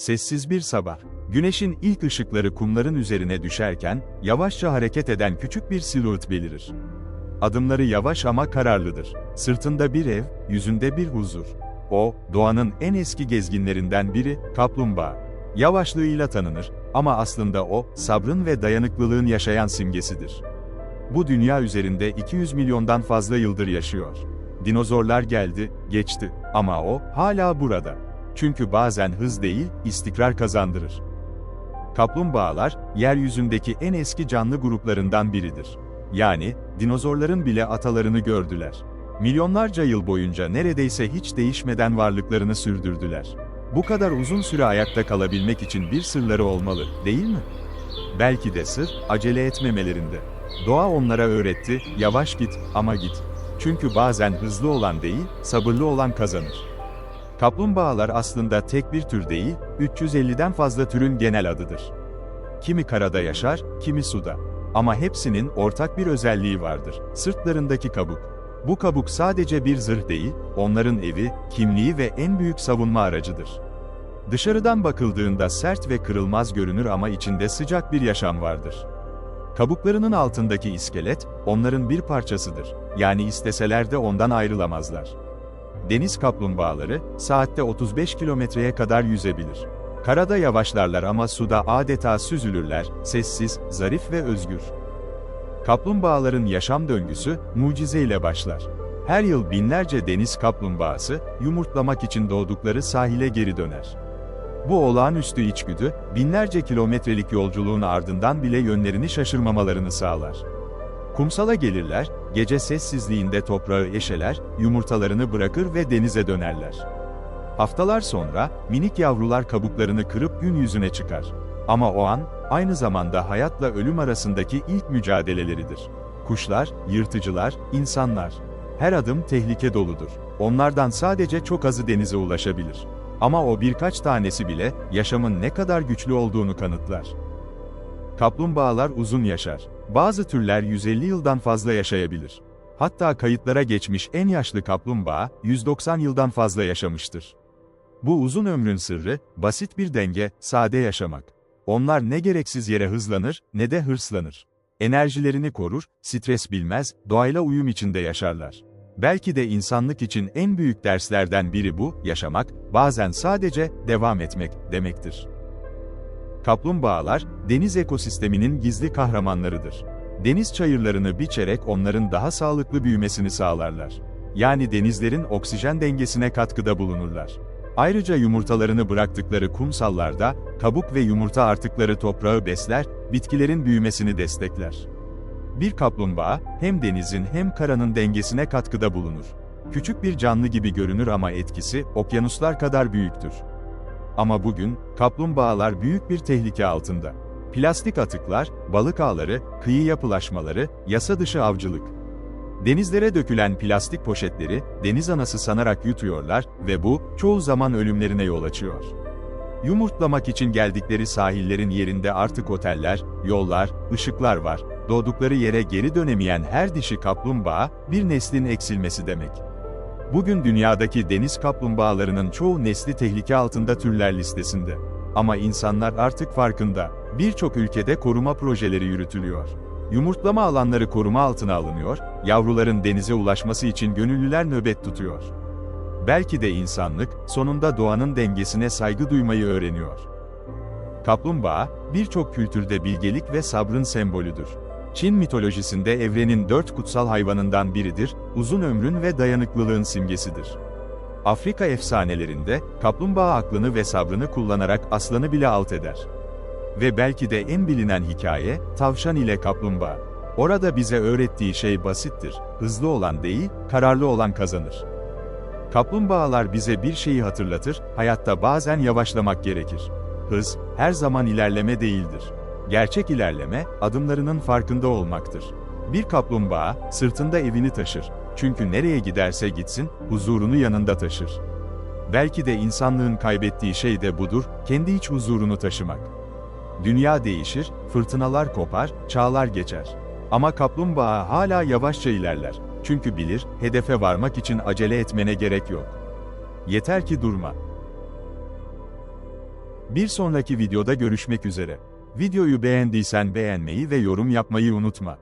Sessiz bir sabah. Güneşin ilk ışıkları kumların üzerine düşerken, yavaşça hareket eden küçük bir silüet belirir. Adımları yavaş ama kararlıdır. Sırtında bir ev, yüzünde bir huzur. O, doğanın en eski gezginlerinden biri, kaplumbağa. Yavaşlığıyla tanınır ama aslında o, sabrın ve dayanıklılığın yaşayan simgesidir. Bu dünya üzerinde 200 milyondan fazla yıldır yaşıyor. Dinozorlar geldi, geçti ama o hala burada. Çünkü bazen hız değil, istikrar kazandırır. Kaplumbağalar, yeryüzündeki en eski canlı gruplarından biridir. Yani, dinozorların bile atalarını gördüler. Milyonlarca yıl boyunca neredeyse hiç değişmeden varlıklarını sürdürdüler. Bu kadar uzun süre ayakta kalabilmek için bir sırları olmalı, değil mi? Belki de sır, acele etmemelerinde. Doğa onlara öğretti, yavaş git ama git. Çünkü bazen hızlı olan değil, sabırlı olan kazanır. Kaplumbağalar aslında tek bir tür değil, 350'den fazla türün genel adıdır. Kimi karada yaşar, kimi suda. Ama hepsinin ortak bir özelliği vardır, sırtlarındaki kabuk. Bu kabuk sadece bir zırh değil, onların evi, kimliği ve en büyük savunma aracıdır. Dışarıdan bakıldığında sert ve kırılmaz görünür ama içinde sıcak bir yaşam vardır. Kabuklarının altındaki iskelet, onların bir parçasıdır. Yani isteseler de ondan ayrılamazlar. Deniz kaplumbağaları, saatte 35 kilometreye kadar yüzebilir. Karada yavaşlarlar ama suda adeta süzülürler, sessiz, zarif ve özgür. Kaplumbağaların yaşam döngüsü, mucizeyle başlar. Her yıl binlerce deniz kaplumbağası, yumurtlamak için doğdukları sahile geri döner. Bu olağanüstü içgüdü, binlerce kilometrelik yolculuğun ardından bile yönlerini şaşırmamalarını sağlar. Kumsala gelirler, gece sessizliğinde toprağı eşeler, yumurtalarını bırakır ve denize dönerler. Haftalar sonra, minik yavrular kabuklarını kırıp gün yüzüne çıkar. Ama o an, aynı zamanda hayatla ölüm arasındaki ilk mücadeleleridir. Kuşlar, yırtıcılar, insanlar. Her adım tehlike doludur. Onlardan sadece çok azı denize ulaşabilir. Ama o birkaç tanesi bile, yaşamın ne kadar güçlü olduğunu kanıtlar. Kaplumbağalar uzun yaşar. Bazı türler 150 yıldan fazla yaşayabilir. Hatta kayıtlara geçmiş en yaşlı kaplumbağa, 190 yıldan fazla yaşamıştır. Bu uzun ömrün sırrı, basit bir denge, sade yaşamak. Onlar ne gereksiz yere hızlanır, ne de hırslanır. Enerjilerini korur, stres bilmez, doğayla uyum içinde yaşarlar. Belki de insanlık için en büyük derslerden biri bu, yaşamak, bazen sadece devam etmek demektir. Kaplumbağalar, deniz ekosisteminin gizli kahramanlarıdır. Deniz çayırlarını biçerek onların daha sağlıklı büyümesini sağlarlar. Yani denizlerin oksijen dengesine katkıda bulunurlar. Ayrıca yumurtalarını bıraktıkları kumsallarda, kabuk ve yumurta artıkları toprağı besler, bitkilerin büyümesini destekler. Bir kaplumbağa, hem denizin hem karanın dengesine katkıda bulunur. Küçük bir canlı gibi görünür ama etkisi, okyanuslar kadar büyüktür. Ama bugün, kaplumbağalar büyük bir tehlike altında. Plastik atıklar, balık ağları, kıyı yapılaşmaları, yasa dışı avcılık. Denizlere dökülen plastik poşetleri, deniz anası sanarak yutuyorlar ve bu, çoğu zaman ölümlerine yol açıyor. Yumurtlamak için geldikleri sahillerin yerinde artık oteller, yollar, ışıklar var. Doğdukları yere geri dönemeyen her dişi kaplumbağa, bir neslin eksilmesi demek. Bugün dünyadaki deniz kaplumbağalarının çoğu nesli tehlike altında türler listesinde. Ama insanlar artık farkında. Birçok ülkede koruma projeleri yürütülüyor. Yumurtlama alanları koruma altına alınıyor, yavruların denize ulaşması için gönüllüler nöbet tutuyor. Belki de insanlık, sonunda doğanın dengesine saygı duymayı öğreniyor. Kaplumbağa, birçok kültürde bilgelik ve sabrın sembolüdür. Çin mitolojisinde evrenin dört kutsal hayvanından biridir, uzun ömrün ve dayanıklılığın simgesidir. Afrika efsanelerinde, kaplumbağa aklını ve sabrını kullanarak aslanı bile alt eder. Ve belki de en bilinen hikaye, tavşan ile kaplumbağa. Orada bize öğrettiği şey basittir, hızlı olan değil, kararlı olan kazanır. Kaplumbağalar bize bir şeyi hatırlatır, hayatta bazen yavaşlamak gerekir. Hız, her zaman ilerleme değildir. Gerçek ilerleme, adımlarının farkında olmaktır. Bir kaplumbağa, sırtında evini taşır. Çünkü nereye giderse gitsin, huzurunu yanında taşır. Belki de insanlığın kaybettiği şey de budur, kendi iç huzurunu taşımak. Dünya değişir, fırtınalar kopar, çağlar geçer. Ama kaplumbağa hala yavaşça ilerler. Çünkü bilir, hedefe varmak için acele etmene gerek yok. Yeter ki durma. Bir sonraki videoda görüşmek üzere. Videoyu beğendiysen beğenmeyi ve yorum yapmayı unutma.